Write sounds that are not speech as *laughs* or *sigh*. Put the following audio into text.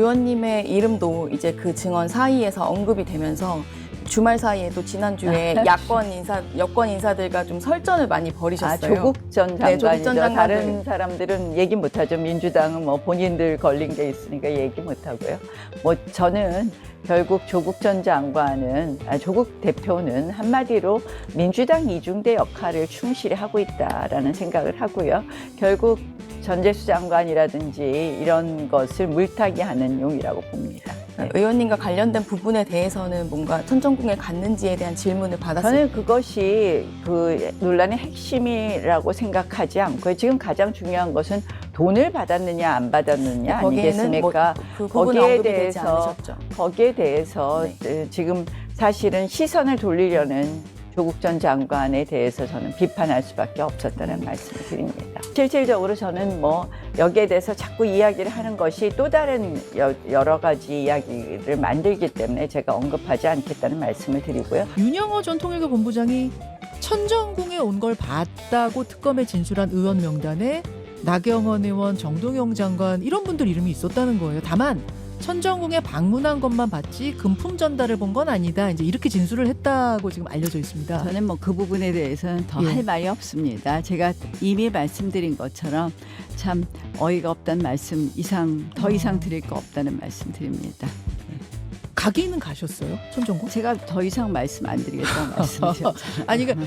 의원님의 이름도 이제 그 증언 사이에서 언급이 되면서 주말 사이에도 지난주에 *laughs* 야권 인사 여권 인사들과 좀 설전을 많이 아, 벌이셨어요. 조국 전 네, 장관이죠. 조국 전 장관들. 다른 사람들은 얘기 못하죠. 민주당은 뭐 본인들 걸린 게 있으니까 얘기 못하고요. 뭐 저는 결국 조국 전 장관은 아, 조국 대표는 한마디로 민주당 이중대 역할을 충실히 하고 있다라는 생각을 하고요. 결국 전재수 장관이라든지 이런 것을 물타기 하는 용이라고 봅니다. 네. 의원님과 관련된 부분에 대해서는 뭔가 천정궁에 갔는지에 대한 질문을 받았을 저는 그것이 그 논란의 핵심이라고 생각하지 않고요. 지금 가장 중요한 것은 돈을 받았느냐 안 받았느냐 뭐 아니겠습니까? 그 부분 거기에 대해서. 거기에 대해서 에, 지금 사실은 시선을 돌리려는 조국 전 장관에 대해서 저는 비판할 수밖에 없었다는 말씀을 드립니다. 실질적으로 저는 뭐 여기에 대해서 자꾸 이야기를 하는 것이 또 다른 여- 여러 가지 이야기를 만들기 때문에 제가 언급하지 않겠다는 말씀을 드리고요. 윤영호 전 통일부 본부장이 천정궁에 온 걸 봤다고 특검에 진술한 의원 명단에 나경원 의원, 정동영 장관 이런 분들 이름이 있었다는 거예요. 다만 천정궁에 방문한 것만 봤지 금품 전달을 본 건 아니다. 이제 이렇게 진술을 했다고 지금 알려져 있습니다. 저는 뭐 그 부분에 대해서는 더 예. 할 말이 없습니다. 제가 이미 말씀드린 것처럼 참 어이가 없다는 말씀 이상 더 어. 이상 드릴 거 없다는 말씀 드립니다. 가기는 가셨어요? 천정궁? 제가 더 이상 말씀 안 드리겠다는 말씀이죠. *laughs* 아니 그러니까